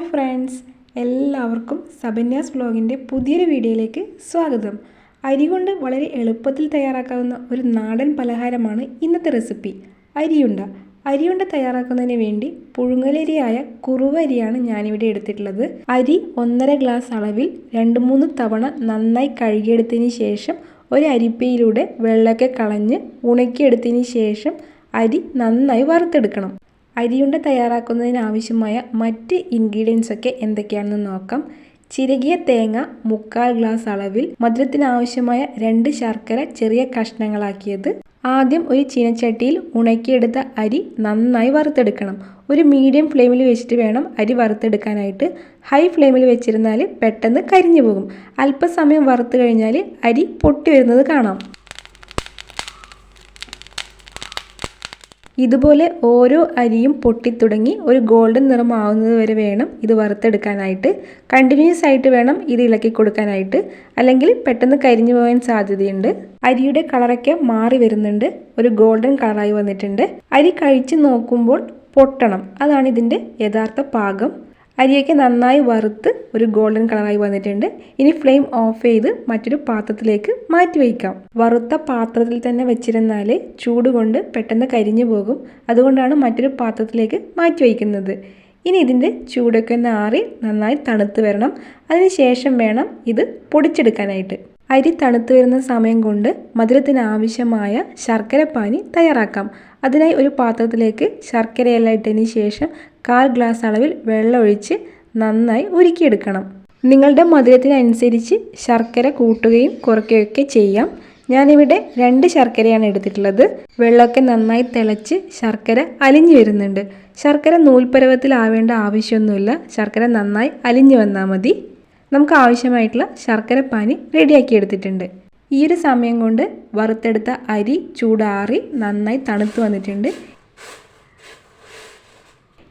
Hi friends എല്ലാവർക്കും സബന്യാസ് വ്ലോഗിന്റെ പുതിയൊരു വീഡിയോയിലേക്ക് സ്വാഗതം. അരി കൊണ്ട് വളരെ എളുപ്പത്തിൽ തയ്യാറാക്കാവുന്ന ഒരു നാടൻ പലഹാരമാണ് ഇന്നത്തെ റെസിപ്പി അരിയുണ്ട. അരിയുണ്ട തയ്യാറാക്കുന്നതിന് വേണ്ടി പുഴുങ്ങലരിയായ കുറുവരിയാണ് ഞാനിവിടെ എടുത്തിട്ടുള്ളത്. അരി ഒന്നര ഗ്ലാസ് അളവിൽ രണ്ട് മൂന്ന് തവണ നന്നായി കഴുകിയെടുത്തതിന് ശേഷം ഒരു അരിപ്പയിലൂടെ വെള്ളമൊക്കെ കളഞ്ഞ് ഉണക്കിയെടുത്തതിന് ശേഷം അരി നന്നായി വറുത്തെടുക്കണം. അരിയുണ്ട തയ്യാറാക്കുന്നതിന് ആവശ്യമായ മറ്റ് ഇൻഗ്രീഡിയൻസ് ഒക്കെ എന്തൊക്കെയാണെന്ന് നോക്കാം. ചിരകിയ തേങ്ങ മുക്കാൽ ഗ്ലാസ് അളവിൽ മധുരത്തിനാവശ്യമായ രണ്ട് ശർക്കര ചെറിയ കഷ്ണങ്ങളാക്കിയത്. ആദ്യം ഒരു ചീനച്ചട്ടിയിൽ ഉണക്കിയെടുത്ത അരി നന്നായി വറുത്തെടുക്കണം. ഒരു മീഡിയം ഫ്ലെയിമിൽ വെച്ചിട്ട് വേണം അരി വറുത്തെടുക്കാനായിട്ട്. ഹൈ ഫ്ലെയിമിൽ വെച്ചിരുന്നാൽ പെട്ടെന്ന് കരിഞ്ഞു പോകും. അല്പസമയം വറുത്ത് കഴിഞ്ഞാൽ അരി പൊട്ടി വരുന്നത് കാണാം. ഇതുപോലെ ഓരോ അരിയും പൊട്ടിത്തുടങ്ങി ഒരു ഗോൾഡൻ നിറമാവുന്നത് വരെ വേണം ഇത് വറുത്തെടുക്കാനായിട്ട്. കണ്ടിന്യൂസ് ആയിട്ട് വേണം ഇത് ഇളക്കി കൊടുക്കാനായിട്ട്. അല്ലെങ്കിൽ പെട്ടെന്ന് കരിഞ്ഞു പോകാൻ സാധ്യതയുണ്ട്. അരിയുടെ കളറൊക്കെ മാറി വരുന്നുണ്ട്. ഒരു ഗോൾഡൻ കളറായി വന്നിട്ടുണ്ട്. അരി കഴിച്ചു നോക്കുമ്പോൾ പൊട്ടണം. അതാണ് ഇതിന്റെ യഥാർത്ഥ പാകം. അരിയൊക്കെ നന്നായി വറുത്ത് ഒരു ഗോൾഡൻ കളറായി വന്നിട്ടുണ്ട്. ഇനി ഫ്ലെയിം ഓഫ് ചെയ്ത് മറ്റൊരു പാത്രത്തിലേക്ക് മാറ്റി വയ്ക്കാം. വറുത്ത പാത്രത്തിൽ തന്നെ വെച്ചിരുന്നാൽ ചൂട് കൊണ്ട് പെട്ടെന്ന് കരിഞ്ഞു പോകും. അതുകൊണ്ടാണ് മറ്റൊരു പാത്രത്തിലേക്ക് മാറ്റി വയ്ക്കുന്നത്. ഇനി ഇതിന്റെ ചൂടൊക്കെ ഒന്ന് ആറി നന്നായി തണുത്ത് വരണം. അതിനുശേഷം വേണം ഇത് പൊടിച്ചെടുക്കാനായിട്ട്. അരി തണുത്ത് വരുന്ന സമയം കൊണ്ട് മധുരത്തിന് ആവശ്യമായ ശർക്കരപ്പാനി തയ്യാറാക്കാം. അതിനായി ഒരു പാത്രത്തിലേക്ക് ശർക്കരയെല്ലാം ഇട്ടതിന് ശേഷം കാൽ ഗ്ലാസ് അളവിൽ വെള്ളമൊഴിച്ച് നന്നായി ഉരുക്കിയെടുക്കണം. നിങ്ങളുടെ മധുരത്തിനനുസരിച്ച് ശർക്കര കൂട്ടുകയും കുറയ്ക്കുകയൊക്കെ ചെയ്യാം. ഞാനിവിടെ രണ്ട് ശർക്കരയാണ് എടുത്തിട്ടുള്ളത്. വെള്ളമൊക്കെ നന്നായി തിളച്ച് ശർക്കര അലിഞ്ഞു വരുന്നുണ്ട്. ശർക്കര നൂൽപ്പരവത്തിലാവേണ്ട ആവശ്യമൊന്നുമില്ല. ശർക്കര നന്നായി അലിഞ്ഞു വന്നാൽ മതി. നമുക്ക് ആവശ്യമായിട്ടുള്ള ശർക്കര പാനി റെഡിയാക്കി എടുത്തിട്ടുണ്ട്. ഈ ഒരു സമയം കൊണ്ട് വറുത്തെടുത്ത അരി ചൂടാറി നന്നായി തണുത്ത് വന്നിട്ടുണ്ട്.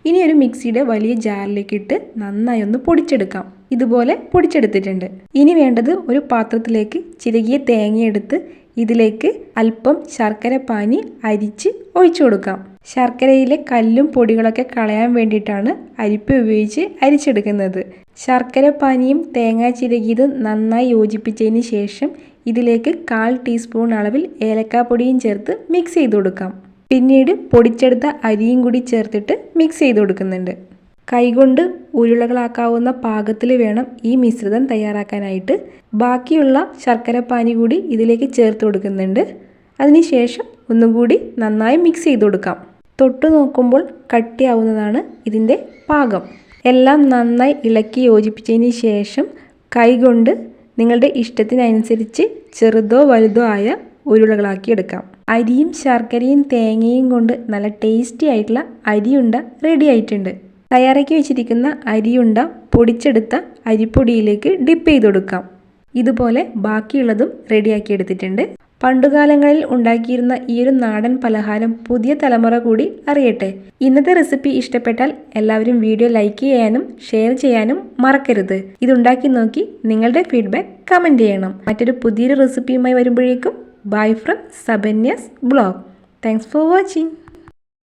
ഇനി ഒരു മിക്സിയുടെ വലിയ ജാറിലേക്ക് ഇട്ട് നന്നായി ഒന്ന് പൊടിച്ചെടുക്കാം. ഇതുപോലെ പൊടിച്ചെടുത്തിട്ടുണ്ട്. ഇനി വേണ്ടത് ഒരു പാത്രത്തിലേക്ക് ചിരകിയ തേങ്ങയെടുത്ത് ഇതിലേക്ക് അല്പം ശർക്കര പാനി അരിച്ച് ഒഴിച്ചു കൊടുക്കാം. ശർക്കരയിലെ കല്ലും പൊടികളൊക്കെ കളയാൻ വേണ്ടിയിട്ടാണ് അരിപ്പ ഉപയോഗിച്ച് അരിച്ചെടുക്കുന്നത്. ശർക്കര പാനിയും തേങ്ങ ചിരകിയതും നന്നായി യോജിപ്പിച്ചതിന് ശേഷം ഇതിലേക്ക് കാൽ ടീസ്പൂൺ അളവിൽ ഏലക്കാപ്പൊടിയും ചേർത്ത് മിക്സ് ചെയ്ത് കൊടുക്കാം. പിന്നീട് പൊടിച്ചെടുത്ത അരിയും കൂടി ചേർത്തിട്ട് മിക്സ് ചെയ്ത് കൊടുക്കുന്നുണ്ട്. കൈകൊണ്ട് ഉരുളകളാക്കാവുന്ന പാകത്തിൽ വേണം ഈ മിശ്രിതം തയ്യാറാക്കാനായിട്ട്. ബാക്കിയുള്ള ശർക്കരപ്പാനി കൂടി ഇതിലേക്ക് ചേർത്ത് കൊടുക്കുന്നുണ്ട്. അതിനുശേഷം ഒന്നുകൂടി നന്നായി മിക്സ് ചെയ്ത് കൊടുക്കാം. തൊട്ട് നോക്കുമ്പോൾ കട്ടിയാവുന്നതാണ് ഇതിന്റെ പാകം. എല്ലാം നന്നായി ഇളക്കി യോജിപ്പിച്ചതിന് ശേഷം കൈകൊണ്ട് നിങ്ങളുടെ ഇഷ്ടത്തിനനുസരിച്ച് ചെറുതോ വലുതോ ആയ ഉരുളകളാക്കി എടുക്കാം അരിയും ശർക്കരയും തേങ്ങയും കൊണ്ട് നല്ല ടേസ്റ്റി ആയിട്ടുള്ള അരിയുണ്ട റെഡി ആയിട്ടുണ്ട്. തയ്യാറാക്കി വെച്ചിരിക്കുന്ന അരിയുണ്ട പൊടിച്ചെടുത്ത അരിപ്പൊടിയിലേക്ക് ഡിപ്പ് ചെയ്ത് കൊടുക്കാം. ഇതുപോലെ ബാക്കിയുള്ളതും റെഡിയാക്കി എടുത്തിട്ടുണ്ട്. പണ്ടുകാലങ്ങളിൽ ഉണ്ടാക്കിയിരുന്ന ഈ ഒരു നാടൻ പലഹാരം പുതിയ തലമുറ കൂടി അറിയട്ടെ. ഇന്നത്തെ റെസിപ്പി ഇഷ്ടപ്പെട്ടാൽ എല്ലാവരും വീഡിയോ ലൈക്ക് ചെയ്യാനും ഷെയർ ചെയ്യാനും മറക്കരുത്. ഇതുണ്ടാക്കി നോക്കി നിങ്ങളുടെ ഫീഡ്ബാക്ക് കമന്റ് ചെയ്യണം. മറ്റൊരു പുതിയൊരു റെസിപ്പിയുമായി വരുമ്പോഴേക്കും Bye from Sabanyas blog. Thanks for watching.